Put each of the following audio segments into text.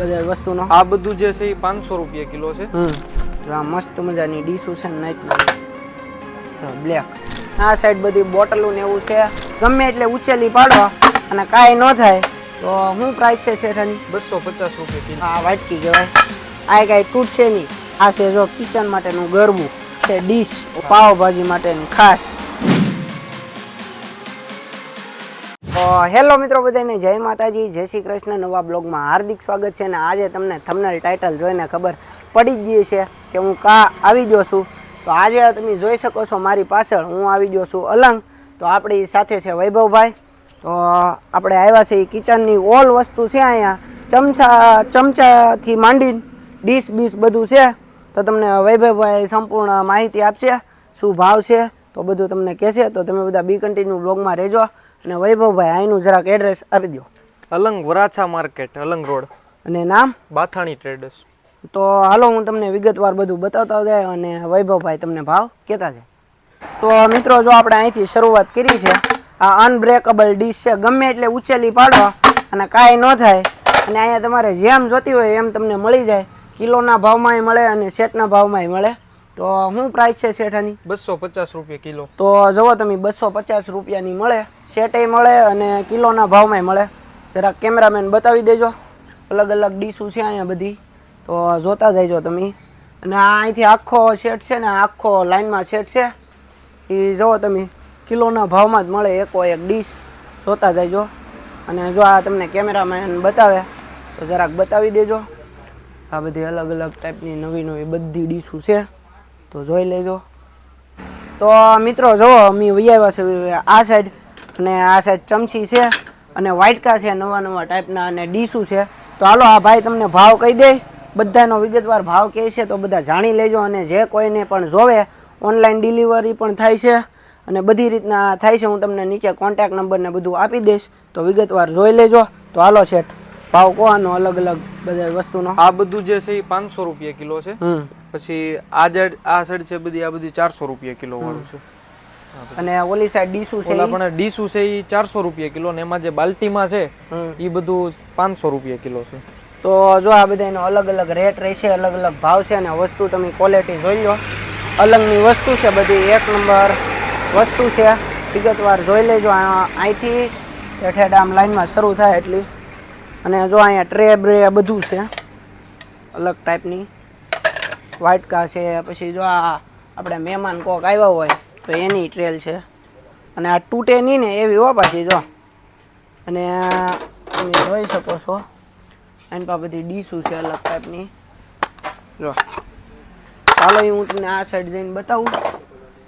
બધા વસ્તુનો. આ બધું જે છે એ પાંચસો રૂપિયા કિલો છે. હમ. આ મસ્ત મજાની ડીશું છે ને નાઈટમાં બ્લેક આ સાઈડ બધી બોટલો ને એવું છે. ગમે એટલે ઉચેલી પાડો અને કાંઈ ન થાય. તો શું પ્રાઇસ છે શેઠાની? બસો પચાસ રૂપિયા કિલો. આ વાટકી કહેવાય આ કાંઈ તૂટશે નહીં. આ છે જો કિચન માટેનું ગરબું. છે ડીશ પાવભાજી માટેની ખાસ. હેલો મિત્રો બધાને, જય માતાજી, જય શ્રી કૃષ્ણ. નવા બ્લોગમાં હાર્દિક સ્વાગત છે અને આજે તમને થંબનેલ ટાઇટલ જોઈને ખબર પડી ગઈ છે કે હું કા આવી ગયો છું. તો આજે તમે જોઈ શકો છો મારી પાછળ હું આવી ગયો છું અલંગ. તો આપણી સાથે છે વૈભવભાઈ. તો આપણે આવ્યા છે એ કિચનની ઓલ વસ્તુ છે અહીંયા. ચમચા, ચમચાથી માંડી ડીશ બીશ બધું છે. તો તમને વૈભવભાઈ સંપૂર્ણ માહિતી આપશે, શું ભાવ છે, તો બધું તમને કહેશે. તો તમે બધા બી કન્ટિન્યુ બ્લોગમાં રહેજો. અને વૈભવભાઈ અહીંનું જરાક એડ્રેસ આપી દો અલંગ વરાછા માર્કેટ અલંગ રોડ. અને નામ? બાથાણી ટ્રેડર્સ તો હાલો હું તમને વિગતવાર બધું બતાવતા જાય અને વૈભવભાઈ તમને ભાવ કહેતા જાય. તો મિત્રો જો આપણે અહીંથી શરૂઆત કરી છે આ અનબ્રેકેબલ ડીશ છે ગમે એટલે ઉચેલી પાડો અને કાંઈ ન થાય. અને અહીંયા તમારે જેમ જોતી હોય એમ તમને મળી જાય. કિલોના ભાવમાંય મળે અને સેટના ભાવમાંય મળે. તો શું પ્રાઇસ છે શેઠાની? બસો પચાસ રૂપિયા કિલો. તો જુઓ તમે બસો પચાસ રૂપિયાની મળે. શેટે મળે અને કિલોના ભાવમાંય મળે. જરાક કેમેરામેન બતાવી દેજો. અલગ અલગ ડીશું છે અહીંયા બધી. તો જોતા જઈજો તમે. અને આ અહીંથી આખો સેટ છે ને આખો લાઈનમાં સેટ છે. એ જુઓ તમે કિલોના ભાવમાં જ મળે એકો એક ડીશ. જોતા જઈજો. અને જો આ તમને કેમેરામેન બતાવે તો જરાક બતાવી દેજો. આ બધી અલગ અલગ ટાઈપની નવી નવી બધી ડીશું છે. તો જોઈ લેજો. તો મિત્રો જો અમે વહી આવ્યા છે આ સાઈડ અને આ સાઈડ ચમચી છે અને વાઇટકા છે નવા નવા ટાઈપના અને ડીશું છે. તો હાલો આ ભાઈ તમને ભાવ કહી દે. બધાનો વિગતવાર ભાવ કહે છે તો બધા જાણી લેજો અને જે કોઈને પણ જોવે ઓનલાઈન ડિલિવરી પણ થાય છે. અને બધી રીતના થાય છે હું તમને નીચે કોન્ટેક નંબર ને બધું આપી દઈશ. તો વિગતવાર જોઈ લેજો. તો હાલો શેઠ. ભાવ કહો અલગ અલગ બધા વસ્તુનો? આ બધું જે છે એ પાંચસો રૂપિયા કિલો છે. પછી આ જડ આ સાઈડ છે બધી આ બધી ચારસો રૂપિયા કિલો વાળું છે. અને ઓલી સાઈડ ડીશું છે ઓલા પણ ડીશું છે એ ચારસો રૂપિયા કિલો ને એમાં જે બાલ્ટીમાં છે એ બધું પાંચસો રૂપિયા કિલો છે. તો જો આ બધા એનો અલગ અલગ રેટ રહેશે અલગ અલગ ભાવ છે અને વસ્તુ તમે ક્વોલિટી જોઈ લો. અલગની વસ્તુ છે બધી એક નંબર વસ્તુ છે. વિગતવાર જોઈ લેજો આ- અહીંથી હેઠ આમ લાઈનમાં શરૂ થાય એટલી. અને જો અહીંયા ટ્રે બ્રે બધું છે અલગ ટાઈપની વાટકા છે, પછી જો આ આપણે મહેમાન કોક આવ્યા હોય, તો એની ટ્રેલ છે. અને આ તૂટે નહીં ને એવી હો પાછી, જો. અને તમે જોઈ શકો છો. એની પાસે બધી ડીશું છે અલગ ટાઈપની. જો. ચાલો હું તમને આ સાઈડ જઈને બતાવું.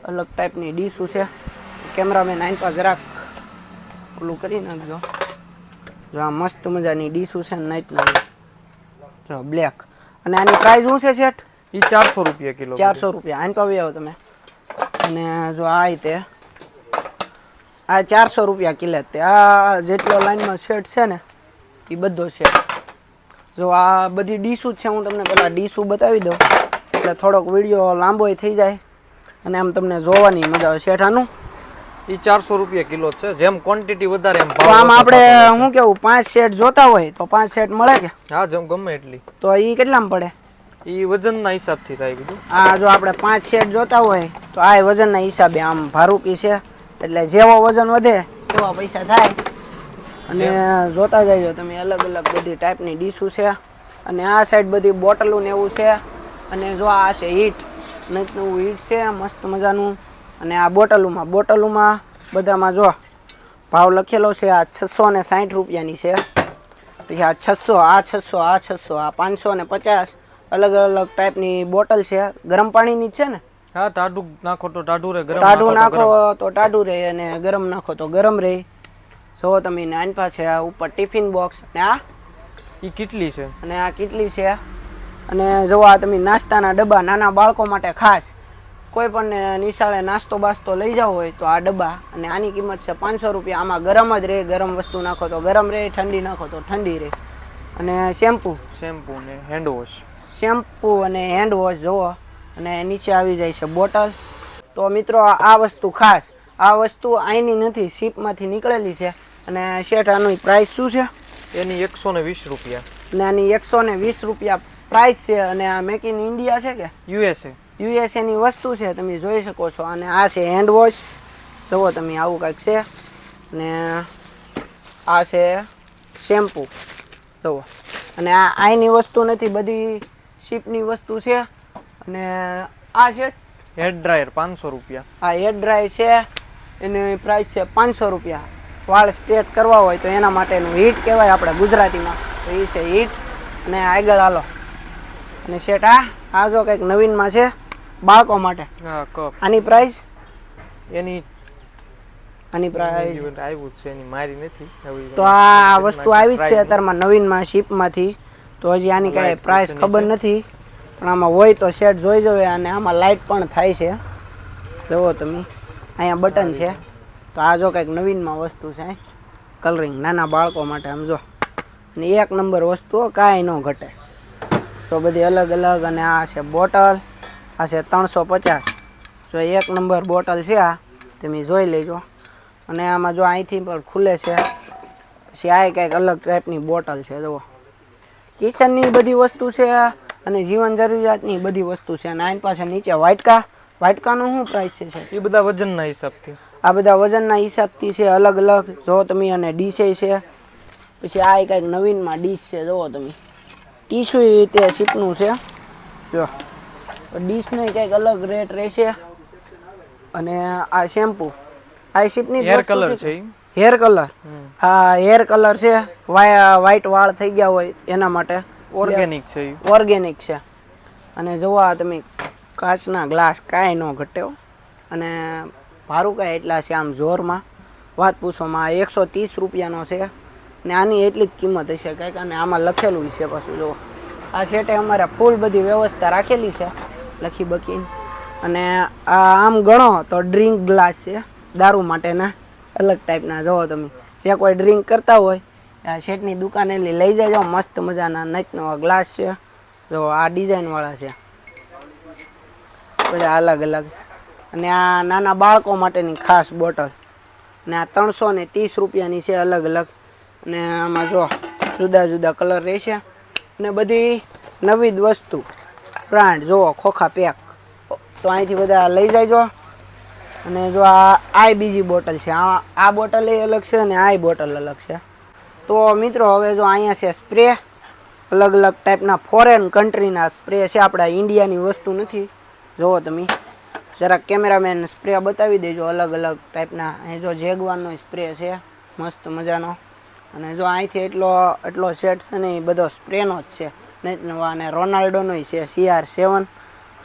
અલગ ટાઈપની ડીશું છે. કેમેરામેન આની પાસે જરાક ઓલું કરી નાખજો. જો આ મસ્ત મજાની ડીશું છે નાઈટના જો બ્લેક અને આની પ્રાઇસ શું છે, શેઠ? એ ચારસો રૂપિયા કિલો ચારસો રૂપિયા. આને તો આવી આવો તમે. અને જો આ રીતે આ ચારસો રૂપિયા કિલો તે. આ જેટલો લાઈનમાં શેડ છે ને એ બધો છે જો આ બધી ડીશું છે હું તમને પેલા ડીશું બતાવી દઉં. એટલે થોડોક વીડિયો લાંબોય થઈ જાય. અને આમ તમને જોવાની મજા આવે. શેઠાનું? એ ચારસો રૂપિયા કિલો છે. જેમ ક્વોન્ટિટી વધારે એમ ભાવ આમ આપણે શું કેવું પાંચ સેટ જોતા હોય તો પાંચ સેટ મળે કે? હા જેમ ગમે એટલી. તો એ કેટલામાં પડે? એ વજનના હિસાબથી થાય બધું આ જો આપણે પાંચ સેટ જોતા હોય તો આ વજનના હિસાબે આમ ભારૂપી છે. એટલે જેવો વજન વધે તેવા પૈસા થાય. અને જોતા જઈજો તમે અલગ અલગ બધી ટાઈપની ડીશું છે. અને આ સાઈડ બધી બોટલો ને એવું છે. અને જો આ છે હીટ નવું હીટ છે મસ્ત મજાનું. અને આ બોટલોમાં બોટલોમાં બધામાં જો ભાવ લખેલો છે આ છસો ને સાઠ રૂપિયાની છે. પછી આ છસો આ છસો આ છસો આ પાંચસો ને પચાસ. અલગ અલગ ટાઈપની બોટલ છે. ગરમ પાણીની જ છે ને? હા ટાઢું નાખો તો ટાઢું રહે ગરમ ટાઢું નાખો તો. ટાઢું રહે અને ગરમ નાખો તો ગરમ રહે. જો તમે ને આની પાસે આ ઉપર ટિફિન બોક્સ ને આ એ કેટલી છે? અને આ કેટલી છે? અને જો આ તમે નાસ્તાના ડબ્બા નાના બાળકો માટે ખાસ કોઈ પણ નિશાળે નાસ્તો બાસ્તો લઈ જાવ હોય તો આ ડબ્બા અને આની કિંમત છે પાંચસો રૂપિયા. આમાં ગરમ જ રહે ગરમ વસ્તુ નાખો તો ગરમ રહે ઠંડી નાખો તો ઠંડી રહે. અને શેમ્પૂ? શેમ્પુ ને હેન્ડ વોશ શેમ્પૂ અને હેન્ડ વોશ જુઓ. અને નીચે આવી જાય છે બોટલ. તો મિત્રો આ વસ્તુ ખાસ. આ વસ્તુ અહીંની નથી શીપમાંથી નીકળેલી છે. અને શેઠ આની પ્રાઇસ શું છે? એની એકસો ને વીસ રૂપિયા. અને આની એકસો ને વીસ રૂપિયા પ્રાઇસ છે અને આ મેક ઇન ઇન્ડિયા છે કે? યુએસએ યુએસએની વસ્તુ છે તમે જોઈ શકો છો. અને આ છે હેન્ડ વોશ જુઓ તમે આવું કંઈક છે. અને આ છે શેમ્પૂ. જુઓ. અને આ આઈની વસ્તુ નથી બધી શીપની વસ્તુ છે. અને આ છે હેડ ડ્રાયર પાંચસો રૂપિયા. આ હેર ડ્રાયર છે. એની પ્રાઇસ છે પાંચસો રૂપિયા. વાળ સ્ટ્રેટ કરવા હોય તો એના માટેનું હીટ કહેવાય આપણે ગુજરાતીમાં. તો એ છે હીટ અને આગળ હાલો. અને શેટ આ આ જો કંઈક નવીનમાં છે બાળકો માટે. આની પ્રાઇસ એની આની પ્રાઇસ આવ્યું છે એની મારી નથી. તો આ વસ્તુ આવી જ છે અત્યારમાં નવીનમાં શીપમાંથી. તો હજી આની કાંઈ પ્રાઇસ ખબર નથી પણ આમાં હોય તો શેડ જોઈ જવે અને આમાં લાઇટ પણ થાય છે. જુઓ તમે અહીંયા બટન છે. તો આ જો કંઈક નવીનમાં વસ્તુ છે કલરિંગ નાના બાળકો માટે આમ જો. અને એક નંબર વસ્તુઓ કાંઈ ન ઘટે. તો બધી અલગ અલગ અને આ છે બોટલ આ છે ત્રણસો પચાસ. જો એક નંબર બોટલ છે આ તમે જોઈ લેજો. અને આમાં જો અહીંથી પણ ખુલે છે પછી આ કંઈક અલગ ટાઈપની બોટલ છે જુઓ. કિચનની બધી વસ્તુ છે અને જીવન જરૂરિયાતની બધી વસ્તુ છે. અને આની પાસે નીચે વાટકા વાટકાનું શું પ્રાઇસ છે સાહેબ? એ બધા વજનના હિસાબથી. આ બધા વજનના હિસાબથી છે અલગ અલગ. જો તમે અને ડીશે છે પછી આ કંઈક નવીનમાં ડીશ છે જુઓ તમે. ટીશ્યુ તે શીપનું છે. જો. ડીશનો કંઈક અલગ રેટ રહેશે. અને આ શેમ્પુ. આ શીપની હેર કલર છે. Hair colour. આ હેર કલર છે વ્હાઈટ વાળ થઈ ગયા હોય એના માટે. ઓર્ગેનિક છે ઓર્ગેનિક છે. અને જોવા તમે કાચના ગ્લાસ કાંઈ ન ઘટ્યો અને ભારું કાંઈ એટલા છે આમ જોરમાં. વાત પૂછવામાં એકસો ત્રીસ રૂપિયાનો છે. ને આની એટલી જ કિંમત હશે કંઈક. અને આમાં લખેલું છે પાછું જુઓ આ સેટે અમારે ફૂલ બધી વ્યવસ્થા રાખેલી છે લખી બકીને. અને આ આમ ગણો તો ડ્રિંક ગ્લાસ છે દારૂ માટેના. અલગ ટાઈપના જુઓ તમે. જે કોઈ ડ્રિંક કરતા હોય આ શેઠની દુકાને લઈ જજો. મસ્ત મજાના નચ નવા ગ્લાસ છે. જો આ ડિઝાઇનવાળા છે. બધા અલગ અલગ. અને આ નાના બાળકો માટેની ખાસ બોટલ ને આ ત્રણસો ને ત્રીસ રૂપિયાની છે અલગ અલગ. અને આમાં જો જુદા જુદા કલર રહેશે. અને બધી નવી જ વસ્તુ. બ્રાન્ડ જુઓ, ખોખા પેક તો અહીંથી બધા લઈ જાયજો અને જો આ આ બીજી બોટલ છે. આ આ બોટલ એ અલગ છે અને આ બોટલ અલગ છે. તો મિત્રો, હવે જો અહીંયા છે સ્પ્રે. અલગ અલગ ટાઈપના ફોરેન કન્ટ્રીના સ્પ્રે છે. આપણા ઇન્ડિયાની વસ્તુ નથી. જુઓ તમે. જરાક કેમેરામેન સ્પ્રે બતાવી દેજો. અલગ અલગ ટાઈપના. અહીં જો જેગવાનનો સ્પ્રે છે. મસ્ત મજાનો. અને જો અહીંથી એટલો એટલો સેટ છે ને એ બધો સ્પ્રેનો જ છે. નહીં નવા અને રોનાલ્ડોનો છે. સીઆર સેવન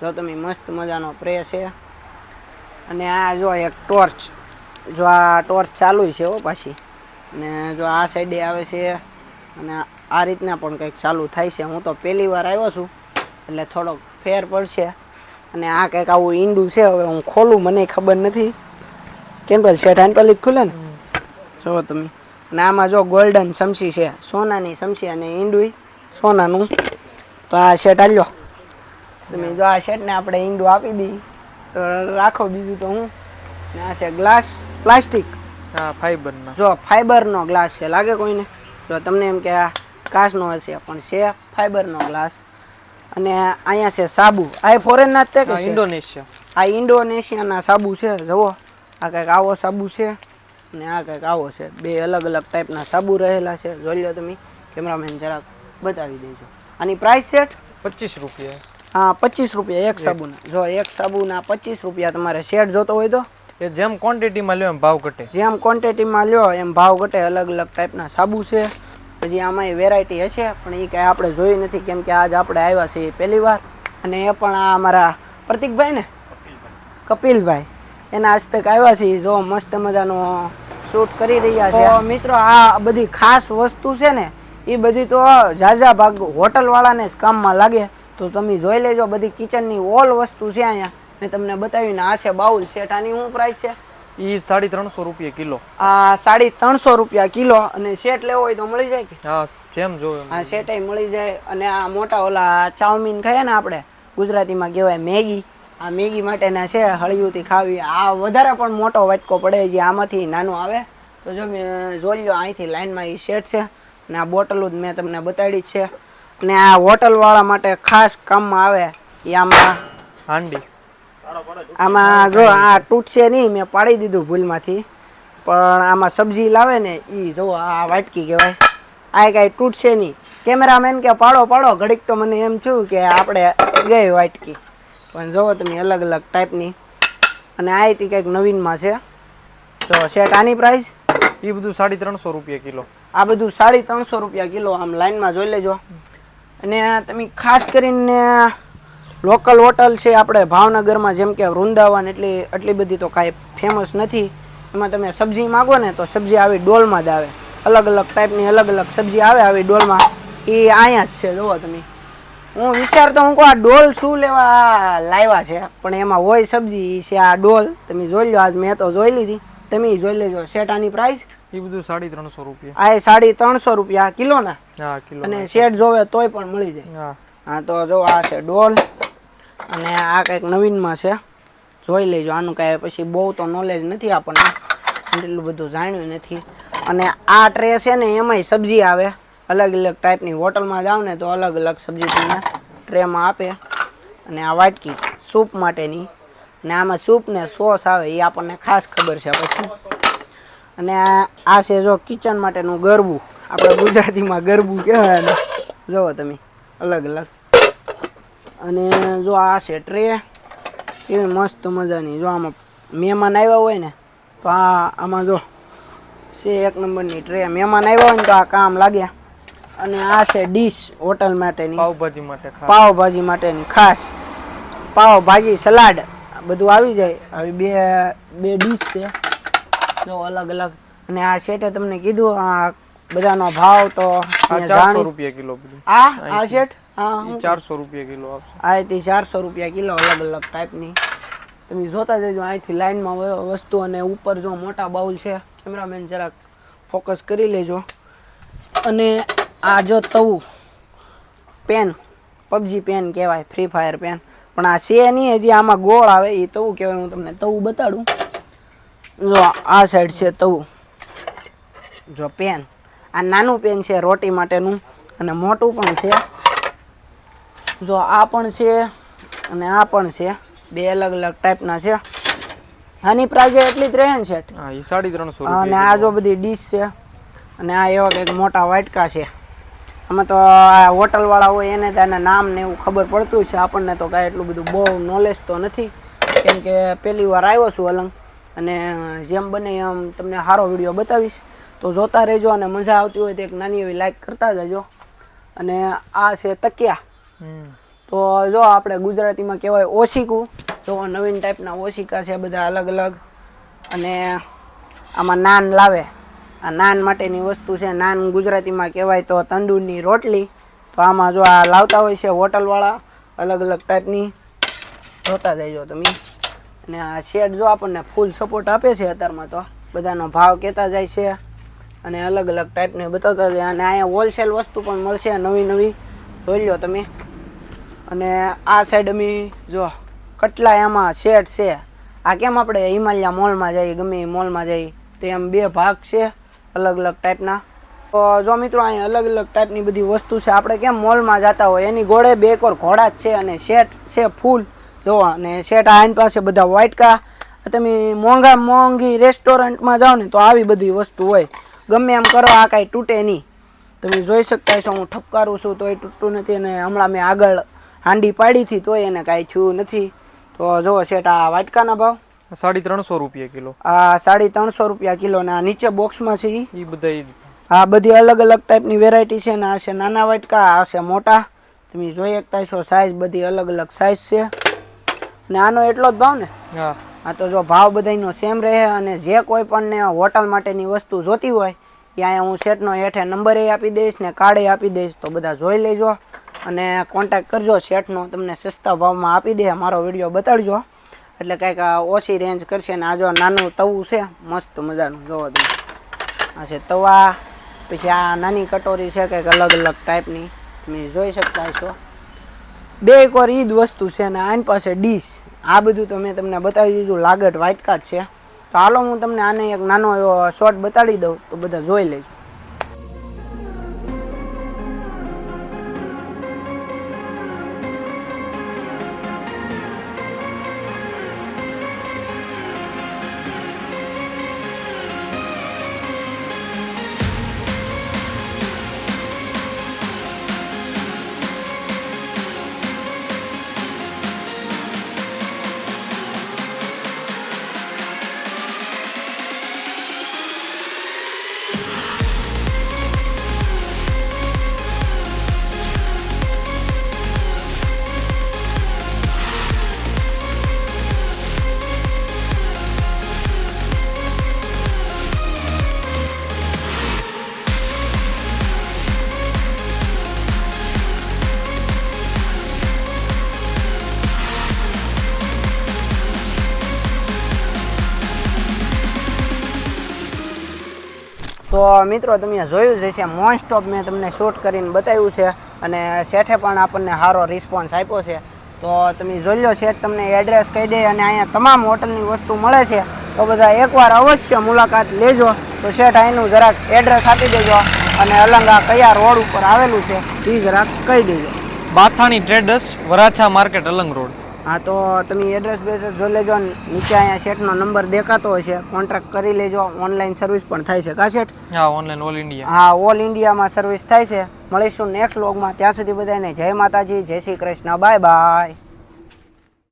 જો તમે મસ્ત મજાનો સ્પ્રે છે. અને આ જો એક ટોર્ચ જો આ ટોર્ચ ચાલુ છે હો પાછી. ને જો આ સાઈડે આવે છે અને આ રીતના પણ કંઈક ચાલુ થાય છે. હું તો પહેલી વાર આવ્યો છું એટલે થોડોક ફેર પડશે. અને આ કંઈક આવું ઈંડું છે હવે હું ખોલું મને ખબર નથી. કેમ્પલ છે હેન્ડપલ જ ખુલે ને? જો તમે. અને આમાં જો ગોલ્ડન સમસી છે સોનાની સમસી અને ઈંડું સોનાનું. તો આ શેટ આલ્યો તમે જો આ શેટને આપણે ઈંડું આપી દઈ તો રાખો બીજું તો હું. ને આ છે ગ્લાસ પ્લાસ્ટિક. હા ફાઈબરનો. જો ફાઈબરનો ગ્લાસ છે. લાગે કોઈને? જો તમને એમ કે આ કાચનો હશે પણ છે ફાઈબરનો ગ્લાસ. અને અહીંયા છે સાબુ. આ એ ફોરેનના જ તે કે ઇન્ડોનેશિયા. આ ઇન્ડોનેશિયાના સાબુ છે. જુઓ આ કંઈક આવો સાબુ છે અને આ કંઈક આવો છે. બે અલગ અલગ ટાઈપના સાબુ રહેલા છે. જોઈ લો તમે કેમેરામેન જરાક બતાવી દેજો. આની પ્રાઇસ સેટ પચીસ રૂપિયા. હા પચીસ રૂપિયા એક સાબુના. જો એક સાબુના પચીસ રૂપિયા તમારે શેડ જોતો હોય તો? એ જેમ ક્વોન્ટિટીમાં લ્યો એમ ભાવ ઘટે. જેમ ક્વોન્ટિટીમાં લ્યો એમ ભાવ ઘટે. અલગ અલગ ટાઈપના સાબુ છે. પછી આમાં વેરાયટી હશે પણ એ કાંઈ આપણે જોઈ નથી કેમ કે આજ આપણે આવ્યા છીએ પહેલી વાર. અને એ પણ આ અમારા પ્રતિકભાઈ ને? કપિલભાઈ. એના હસ્તક આવ્યા છે જો મસ્ત મજાનો શૂટ કરી રહ્યા છે. મિત્રો આ બધી ખાસ વસ્તુ છે ને એ બધી તો ઝાઝા ભાગ હોટલવાળાને જ કામમાં લાગે. તો તમે જોઈ લેજો બધી કિચનની ઓલ વસ્તુ છે અહીંયા. મેં તમને બતાવીને આ છે બાઉલ સેટ આની શું પ્રાઇસ છે? ઈ સાડી ત્રણસો રૂપિયા કિલો. આ સાડી ત્રણસો રૂપિયા કિલો અને સેટ લેવો હોય તો મળી જાય કે? હા જેમ જોવે આ સેટ મળી જાય અને આ મોટા ઓલા ચાઉમીન ખાઈએ ને આપણે ગુજરાતીમાં કહેવાય મેગી. આ મેગી માટેના છે હળિયુંથી ખાવી. આ વધારે પણ મોટો વાટકો પડે જે આમાંથી નાનું આવે. તો જો મેં જોઈ લો અહીંથી લાઈનમાં એ સેટ છે. અને આ બોટલો જ મેં તમને બતાડી છે. ને આ હોટલવાળા માટે ખાસ કામમાં આવે એ આમાં. હાંડી. આમાં જો આ તૂટશે નહીં મેં પાડી દીધું ભૂલમાંથી. પણ આમાં સબ્જી લાવે ને એ જો આ વાટકી કહેવાય. આ કાંઈ તૂટશે નહીં. કેમેરામેન કે પાડો પાડો ઘડીક તો મને એમ થયું કે આપણે ગઈ વાટકી. પણ જુઓ તમે અલગ અલગ ટાઈપની અને આ હતી કંઈક નવીનમાં છે. તો સેટ આની પ્રાઇસ એ બધું સાડી ત્રણસો રૂપિયા કિલો. આ બધું સાડી ત્રણસો રૂપિયા કિલો. આમ લાઈનમાં જોઈ લેજો. અને તમે ખાસ કરીને લોકલ હોટલ છે આપણે ભાવનગરમાં, જેમ કે વૃંદાવન એટલી એટલી બધી તો કાંઈ ફેમસ નથી. એમાં તમે સબ્જી માગો ને તો સબ્જી આવી ડોલમાં જ આવે. અલગ અલગ ટાઈપની અલગ અલગ સબ્જી આવે આવી ડોલમાં. એ અહીંયા જ છે જુઓ તમે. હું વિચારતો હું આ ડોલ શું લેવા લાવ્યા છે? પણ એમાં હોય સબ્જી છે આ ડોલ. તમે જોઈ લો, આજ મેં તો જોઈ લીધી. તમે ઈ જોઈ લેજો સેટ આની પ્રાઇસ એ બધું સાડી ત્રણસો રૂપિયા. આ એ સાડી ત્રણસો રૂપિયા કિલોના. હા કિલો અને શેડ જોવે તોય પણ મળી જાય. હા. હા તો જો આ છે ડોલ. અને આ કંઈક નવીનમાં છે. જોઈ લેજો આનું કાંઈ પછી બહુ તો નોલેજ નથી આપણને. એટલું બધું જાણ્યું નથી. અને આ ટ્રે છે ને એમાંય સબ્જી આવે. અલગ અલગ ટાઈપની હોટલમાં જાવ ને તો અલગ અલગ સબ્જી તમને ટ્રેમાં આપે. અને આ વાટકી સૂપ માટેની. અને આમાં સૂપ ને સોસ આવે એ આપણને ખાસ ખબર છે પછી અને આ છે જો કિચન માટેનું ગરબું. આપણે ગુજરાતીમાં ગરબું કહેવાય ને. જુઓ તમે અલગ અલગ. અને જો આ છે ટ્રે એવી મસ્ત મજાની. જો આમાં મહેમાન આવ્યા હોય ને તો આ આમાં જો છે એક નંબરની ટ્રે મહેમાન આવ્યા હોય ને તો આ કામ લાગે અને આ છે ડીશ હોટલ માટેની. પાવભાજી માટે પાવભાજી માટેની ખાસ. પાવભાજી સલાડ. બધું આવી જાય. આવી બે બે ડીશ છે. જો અલગ અલગ. અને આ શેઠે તમને કીધું આ બધાનો ભાવ તો આ ચારસો રૂપિયા કિલો આ આ શેઠ? હા ચારસો રૂપિયા કિલો આવશે. અહીંથી ચારસો રૂપિયા કિલો અલગ અલગ ટાઈપની તમે જોતા જજો અહીંથી લાઈનમાં વસ્તુ અને ઉપર જો મોટા બાઉલ છે કેમેરામેન જરાક ફોકસ કરી લેજો. અને આ જો તવું. પેન પબજી પેન કહેવાય ફ્રી ફાયર પેન પણ આ છે નહીં હજી આમાં ગોળ આવે એ તવું કહેવાય હું તમને તવું બતાડું. જો આ સાઈડ છે તવું. જો પેન આ નાનું પેન છે રોટી માટેનું અને મોટું પણ છે. જો આ પણ છે અને આ પણ છે. બે અલગ અલગ ટાઈપના છે. આની પ્રાઇઝ એટલી જ રહે ને છે સાડી ત્રણસો અને આ જો બધી ડીશ છે અને આ એવા કંઈક મોટા વાટકા છે. આમાં તો આ હોટલવાળા હોય એને તો એના નામ ને એવું ખબર પડતું છે. આપણને તો કાંઈ એટલું બધું બહુ નોલેજ તો નથી. કેમ કે પહેલી વાર આવ્યો છું અલંગ. અને જેમ બને એમ તમને સારો વીડિયો બતાવીશ. તો જોતા રહેજો અને મજા આવતી હોય તો એક નાની એવી લાઈક કરતા જજો. અને આ છે તકિયા. તો જો આપણે ગુજરાતીમાં કહેવાય ઓશિકું. તો નવીન ટાઈપના ઓશિકા છે બધા અલગ અલગ. અને આમાં નાન લાવે. આ નાન માટેની વસ્તુ છે. નાન ગુજરાતીમાં કહેવાય તો તંદૂરની રોટલી. તો આમાં જો આ લાવતા હોય છે હોટલવાળા, અલગ અલગ ટાઈપની જોતા જઈજો તમે. અને આ શેડ જો આપણને ફૂલ સપોર્ટ આપે છે અત્યારમાં તો. બધાનો ભાવ કહેતા જાય છે. અને અલગ અલગ ટાઈપને બતાવતા જાય. અને અહીંયા હોલસેલ વસ્તુ પણ મળશે નવી નવી. જોઈ લો તમે. અને આ સાઈડ અમે જો કટલા એમાં શેડ છે. આ કેમ આપણે હિમાલયા મોલમાં જઈએ, ગમે એ મોલમાં જઈએ. તો એમ બે ભાગ છે. અલગ અલગ ટાઈપના તો જો મિત્રો અહીંયા અલગ અલગ ટાઈપની બધી વસ્તુ છે, આપણે કેમ મોલમાં જતા હોય, એની ગોળે બે કોર ઘોડા જ છે અને શેટ છે ફૂલ. જો, અને શેટ આ એની પાસે બધા વાટકા તમે મોંઘા મોંઘી રેસ્ટોરન્ટમાં જાઓ ને તો આવી બધી વસ્તુ હોય. ગમે એમ કરો, આ કાંઈ તૂટે નહીં. તમે જોઈ શકતા છો હું ઠપકારું છું, તોય તૂટતું નથી અને હમણાં મેં આગળ હાંડી પાડી હતી, તોય એને કાંઈ છું નથી. તો જુઓ શેઠ, આ વાટકાના ભાવ. સાડી ત્રણસો રૂપિયા કિલો. આ સાડી ત્રણસો રૂપિયા કિલો ને આ નીચે બોક્સમાં છે એ બધા આ બધી અલગ અલગ ટાઈપની વેરાયટી છે ને આ છે નાના વાટકા આ છે મોટા. તમે જોઈ શકતા છો સાઈઝ બધી અલગ અલગ સાઈઝ છે. ને આનો એટલો જ ભાવ ને? હા. હા તો જો ભાવ બધાયનો સેમ રહે અને જે કોઈ પણ ને હોટલ માટેની વસ્તુ જોતી હોય ત્યાં હું સેટનો હેઠે નંબરે આપી દઈશ ને કાર્ડે આપી દઈશ તો બધા જોઈ લેજો. અને કોન્ટેક્ટ કરજો સેટનો તમને સસ્તા ભાવમાં આપી દે મારો વીડિયો બતાડજો. એટલે કંઈક ઓછી રેન્જ કરશે અને આ જો નાનું તવું છે, મસ્ત મજાનું જોવો તમે. આ છે તવા, પછી આ નાની કટોરી છે કંઈક અલગ અલગ ટાઈપની તમે જોઈ શકતા છો બે વાર ઈ જ વસ્તુ છે ને આની પાસે ડીશ આ બધું તો મેં તમને બતાવી દીધું લાગટ વાટકા જ છે. તો હાલો હું તમને આને એક નાનો એવો શોર્ટ બતાડી દઉં, તો બધા જોઈ લેજો. તો મિત્રો તમે જોયું જ હશે મોસ્ટ ઓફ મેં તમને શૂટ કરીને બતાવ્યું છે અને શેઠે પણ આપણને સારો રિસ્પોન્સ આપ્યો છે. તો તમે જોઈ લો શેઠ, તમને એડ્રેસ કહી દે અને અહીંયા તમામ હોટલની વસ્તુ મળે છે. તો બધા એકવાર અવશ્ય મુલાકાત લેજો. તો શેઠ, અહીંનું જરાક એડ્રેસ આપી દેજો અને અલંગા કયા રોડ ઉપર આવેલું છે એ જરાક કહી દેજો. Bathani traders Varachha market, Alang road. હા તો તમે એડ્રેસ બેડ્રેસ જોઈ લેજો નીચે અહીંયા શેઠનો નંબર દેખાતો હશે. કોન્ટ્રાક્ટ કરી લેજો. ઓનલાઈન સર્વિસ પણ થાય છે. કા શેઠ હા ઓનલાઈન ઓલ ઇન્ડિયા હા ઓલ ઇન્ડિયામાં સર્વિસ થાય છે. મળીશું નેક્સ્ટ લોગમાં ત્યાં સુધી બધાને જય માતાજી જય શ્રી કૃષ્ણ. Bye bye